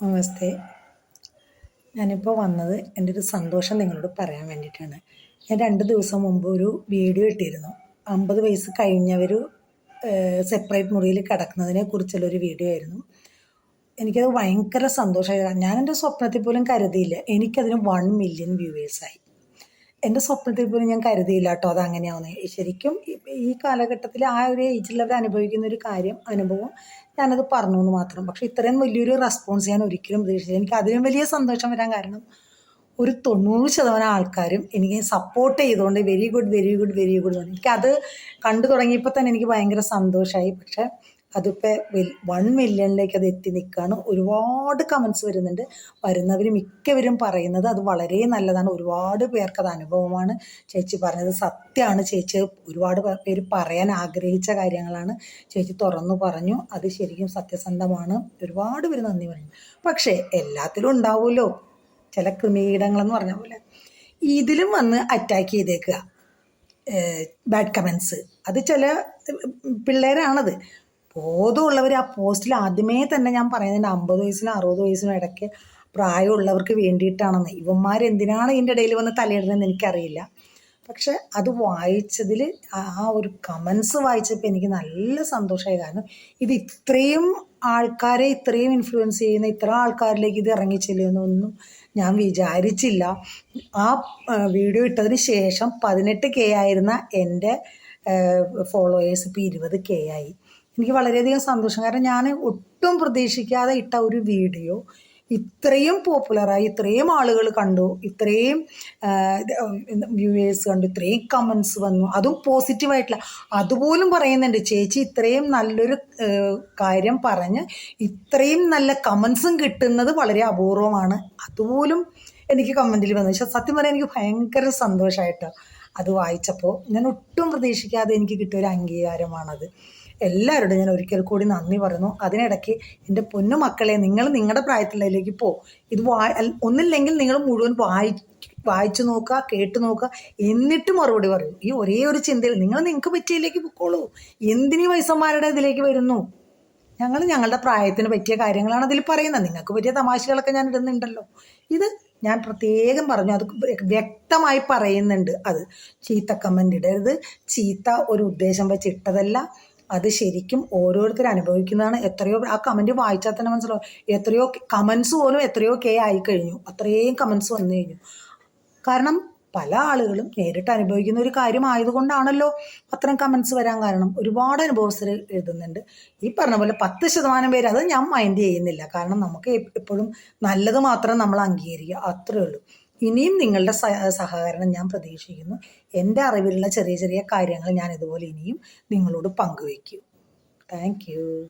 നമസ്തേ. ഞാനിപ്പോൾ വന്നത് എന്റെ ഒരു സന്തോഷം നിങ്ങളോട് പറയാൻ വേണ്ടിയിട്ടാണ്. ഞാൻ രണ്ട് ദിവസം മുമ്പ് ഒരു വീഡിയോ ഇട്ടിരുന്നു. അമ്പത് വയസ്സ് കഴിഞ്ഞവർ സെപ്പറേറ്റ് മുറിയിൽ കിടക്കുന്നതിനെ കുറിച്ചുള്ള ഒരു വീഡിയോ ആയിരുന്നു. എനിക്കത് ഭയങ്കര സന്തോഷമായി. ഞാൻ എന്റെ സ്വപ്നത്തിൽ പോലും കരുതിയില്ല. എനിക്കതിന് വൺ മില്യൺ വ്യൂവേഴ്സായി എന്റെ സ്വപ്നത്തിൽ പോലും ഞാൻ കരുതിയില്ല കേട്ടോ അത് അങ്ങനെയാവുന്നത് ശരിക്കും ഈ- കാലഘട്ടത്തിൽ ആ ഒരു ഏജിലുള്ളവർ അനുഭവിക്കുന്ന ഒരു കാര്യം അനുഭവം ഞാനത് പറഞ്ഞു എന്ന് മാത്രം. പക്ഷെ ഇത്രയും വലിയൊരു റെസ്പോൺസ് ഞാൻ ഒരിക്കലും പ്രതീക്ഷിച്ചില്ല. എനിക്ക് അതിലും വലിയ സന്തോഷം വരാൻ കാരണം ഒരു തൊണ്ണൂറ് ശതമാനം ആൾക്കാരും എനിക്ക് സപ്പോർട്ട് ചെയ്തുകൊണ്ട് very good very good very good എനിക്കത് കണ്ടു തുടങ്ങിയപ്പോൾ തന്നെ എനിക്ക് ഭയങ്കര സന്തോഷമായി പക്ഷെ അതിപ്പോൾ വൺ മില്യണിലേക്ക് അത് എത്തി നിൽക്കുകയാണ് ഒരുപാട് കമൻസ് വരുന്നുണ്ട്. വരുന്നവർ മിക്കവരും പറയുന്നത് അത് വളരെ നല്ലതാണ്. ഒരുപാട് പേർക്ക് അത് അനുഭവമാണ്. ചേച്ചി പറഞ്ഞത് സത്യമാണ് ചേച്ചി ഒരുപാട് പേര് പറയാൻ ആഗ്രഹിച്ച കാര്യങ്ങളാണ്. ചേച്ചി തുറന്നു പറഞ്ഞു. അത് ശരിക്കും സത്യസന്ധമാണ്. ഒരുപാട് പേര് നന്ദി പറഞ്ഞു പക്ഷേ എല്ലാത്തിലും ഉണ്ടാവുമല്ലോ. ചില ക്രിമീടങ്ങളെന്ന് പറഞ്ഞ പോലെ. ഇതിലും വന്ന് അറ്റാക്ക് ചെയ്തേക്കുക. ബാഡ് കമൻസ് അത് ചില പിള്ളേരാണത്. ബോധമുള്ളവർ ആ പോസ്റ്റിൽ ആദ്യമേ തന്നെ ഞാൻ പറയുന്നതിന്റെ അമ്പത് വയസ്സിനും അറുപത് വയസ്സിനും ഇടയ്ക്ക് പ്രായമുള്ളവർക്ക് വേണ്ടിയിട്ടാണെന്ന്. ഇവന്മാരെന്തിനാണ് ഇതിന്റെ ഇടയിൽ വന്ന് തലയിടുന്നതെന്ന് എനിക്കറിയില്ല. പക്ഷെ അത് വായിച്ചതിൽ ആ ഒരു കമൻസ് വായിച്ചപ്പോൾ എനിക്ക് നല്ല സന്തോഷമായി. കാരണം ഇത് ഇത്രയും ആൾക്കാരെ ഇത്രയും ഇൻഫ്ലുവൻസ് ചെയ്യുന്ന ഇത്ര ആൾക്കാരിലേക്ക് ഇത് ഇറങ്ങിച്ചെല്ലുമെന്നൊന്നും ഞാൻ വിചാരിച്ചില്ല. ആ വീഡിയോ ഇട്ടതിന് ശേഷം പതിനെട്ട് കെ ആയിരുന്ന എന്റെ ഫോളോവേഴ്സ് ഇപ്പോൾ ഇരുപത് കെ ആയി. എനിക്ക് വളരെയധികം സന്തോഷം. കാരണം ഞാൻ ഒട്ടും പ്രതീക്ഷിക്കാതെ ഇട്ട ഒരു വീഡിയോ ഇത്രയും പോപ്പുലറായി ഇത്രയും ആളുകൾ കണ്ടു ഇത്രയും വ്യൂവേഴ്സ് കണ്ടു ഇത്രയും കമൻസ് വന്നു. അതും പോസിറ്റീവായിട്ടുള്ള അതുപോലും പറയുന്നുണ്ട് ചേച്ചി ഇത്രയും നല്ലൊരു കാര്യം പറഞ്ഞ് ഇത്രയും നല്ല കമൻസും കിട്ടുന്നത് വളരെ അപൂർവമാണ്. അതുപോലും എനിക്ക് കമന്റിൽ വന്നു. പക്ഷെ സത്യം പറയാൻ എനിക്ക് ഭയങ്കര സന്തോഷമായിട്ടോ അത് വായിച്ചപ്പോൾ ഞാൻ ഒട്ടും പ്രതീക്ഷിക്കാതെ എനിക്ക് കിട്ടിയ ഒരു അംഗീകാരമാണത്. എല്ലാവരോടും ഞാൻ ഒരിക്കൽ കൂടി നന്ദി പറയുന്നു. അതിനിടയ്ക്ക് എന്റെ പൊന്നു മക്കളെ നിങ്ങൾ നിങ്ങളുടെ പ്രായത്തിലേക്ക് പോ. ഇത് വാ ഒന്നില്ലെങ്കിൽ നിങ്ങൾ മുഴുവൻ വായി വായിച്ചു നോക്കുക കേട്ടു നോക്കുക. എന്നിട്ട് മറുപടി പറയൂ. ഈ ഒരേ ഒരു ചിന്തയിൽ നിങ്ങൾ നിങ്ങൾക്ക് പറ്റിയതിലേക്ക് പൊക്കോളൂ. എന്തിനീ വയസ്സന്മാരുടെ ഇതിലേക്ക് വരുന്നു? ഞങ്ങൾ ഞങ്ങളുടെ പ്രായത്തിന് പറ്റിയ കാര്യങ്ങളാണ് അതിൽ പറയുന്നത്. നിങ്ങൾക്ക് പറ്റിയ തമാശകളൊക്കെ ഞാൻ ഇടുന്നുണ്ടല്ലോ. ഇത് ഞാൻ പ്രത്യേകം പറഞ്ഞു അത് വ്യക്തമായി പറയുന്നുണ്ട് അത്. ചീത്ത കമന്റ് ഇടരുത്. ചീത്ത ഒരു ഉദ്ദേശം വെച്ച് ഇട്ടതല്ല അത് ശരിക്കും ഓരോരുത്തർ അനുഭവിക്കുന്നതാണ്. എത്രയോ ആ കമന്റ് വായിച്ചാൽ തന്നെ മനസ്സിലാവും. എത്രയോ കമൻസ് പോലും എത്രയോ കെ ആയി കഴിഞ്ഞു. അത്രയും കമൻസ് വന്നു കഴിഞ്ഞു. കാരണം പല ആളുകളും നേരിട്ട് അനുഭവിക്കുന്ന ഒരു കാര്യമായതുകൊണ്ടാണല്ലോ അത്തരം കമൻസ് വരാൻ കാരണം. ഒരുപാട് അനുഭവസ്ഥർ എഴുതുന്നുണ്ട്. ഈ പറഞ്ഞ പോലെ പത്ത് ശതമാനം പേര് അത് ഞാൻ മൈൻഡ് ചെയ്യുന്നില്ല. കാരണം നമുക്ക് എപ്പോഴും നല്ലത് മാത്രം നമ്മൾ അംഗീകരിക്കുക. അത്രേ ഉള്ളൂ. ഇനിയും നിങ്ങളുടെ സഹകരണം ഞാൻ പ്രതീക്ഷിക്കുന്നു. എന്റെ അറിവിലുള്ള ചെറിയ ചെറിയ കാര്യങ്ങൾ ഞാൻ ഇതുപോലെ ഇനിയും നിങ്ങളോട് പങ്കുവയ്ക്കും. Thank you